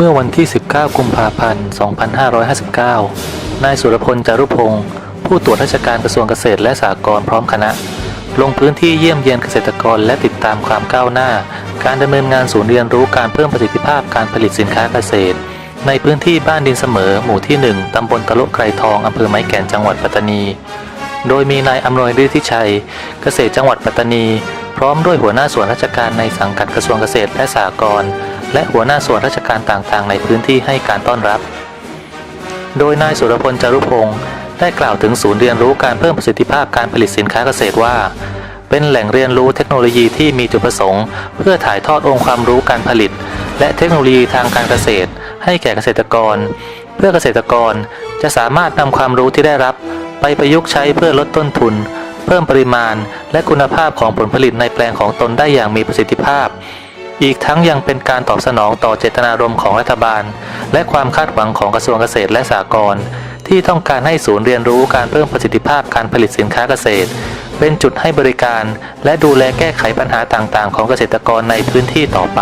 เมื่อวันที่ 19 กุมภาพันธ์ 2559 นายสุรพลจารุพงศ์ผู้ตรวจราชการกระทรวงเกษตรและสหกรณ์พร้อมคณะ ลงพื้นที่เยี่ยมเยียนเกษตรกรและติดตามความก้าวหน้า การดำเนินงานศูนย์เรียนรู้การเพิ่มประสิทธิภาพการผลิตสินค้าเกษตร ในพื้นที่บ้านดินเสมอ หมู่ที่ 1 ตำบลตะลุไกรทองอำเภอไม้แก่นจังหวัดปัตตานี โดยมีนายอำนวยฤทธิชัย เกษตรจังหวัดปัตตานี พร้อมด้วยหัวหน้าส่วนราชการในสังกัดกระทรวงเกษตรและสหกรณ์ และหัวหน้าส่วนราชการต่างๆ ในพื้นที่ให้การต้อนรับ โดยนายสุรพลจารุพงศ์ได้กล่าวถึงศูนย์เรียนรู้การเพิ่มประสิทธิภาพการผลิตสินค้าเกษตรว่า เป็นแหล่งเรียนรู้เทคโนโลยีที่มีจุดประสงค์ เพื่อถ่ายทอดองค์ความรู้การผลิต และเทคโนโลยีทางการเกษตร ให้แก่เกษตรกร เพื่อเกษตรกรจะสามารถนำความรู้ที่ได้รับ ไปประยุกต์ใช้เพื่อลดต้นทุน เพิ่มปริมาณ และคุณภาพของผลผลิตในแปลงของตนได้อย่างมีประสิทธิภาพ อีกทั้งยังเป็นการตอบสนองต่อเจตนารมณ์ของรัฐบาล และความคาดหวังของกระทรวงเกษตรและสหกรณ์ที่ต้องการให้ศูนย์เรียนรู้การเพิ่มประสิทธิภาพการผลิตสินค้าเกษตร เป็นจุดให้บริการ และดูแลแก้ไขปัญหาต่างๆ ของเกษตรกรในพื้นที่ต่อไป